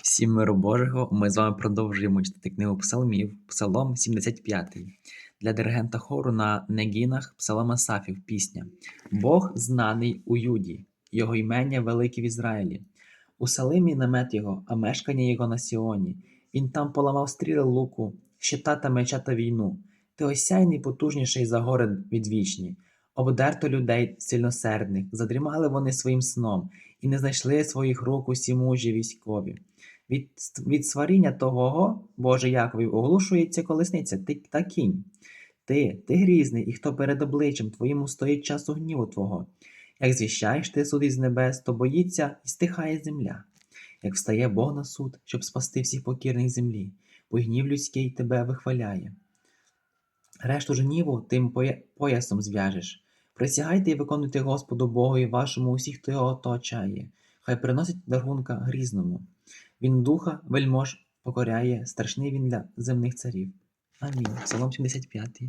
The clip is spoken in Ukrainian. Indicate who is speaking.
Speaker 1: Всім миру Божого. Ми з вами продовжуємо читати книгу Псалмів, Псалом 75. Для диригента хору на негінах Псалом Асафів пісня. Бог знаний у Юді, його імення велике в Ізраїлі. У Салимі намет його, а мешкання його на Сіоні. Він там поламав стріли луку, щита та меча та війну. Ти осяйний потужніший за гори відвічні. Обдерто людей сильносердних, задрімали вони своїм сном, і не знайшли своїх рук усі мужі військові. Від, від сваріння того, Боже Яковів, оглушується колесниця ти, та кінь. Ти, ти грізний, і хто перед обличчям твоїм стоїть часу гніву Твого. Як звіщаєш ти суд із небес, то боїться і стихає земля. Як встає Бог на суд, щоб спасти всіх покірних землі, бо гнів людський тебе вихваляє. Решту ж гніву тим поясом зв'яжеш. Присягайте і виконуйте Господу Богові вашому усіх, хто його оточає. Хай приносить дарунка грізному. Він духа вельмож покоряє, страшний він для земних царів. Амінь. Псалом 75.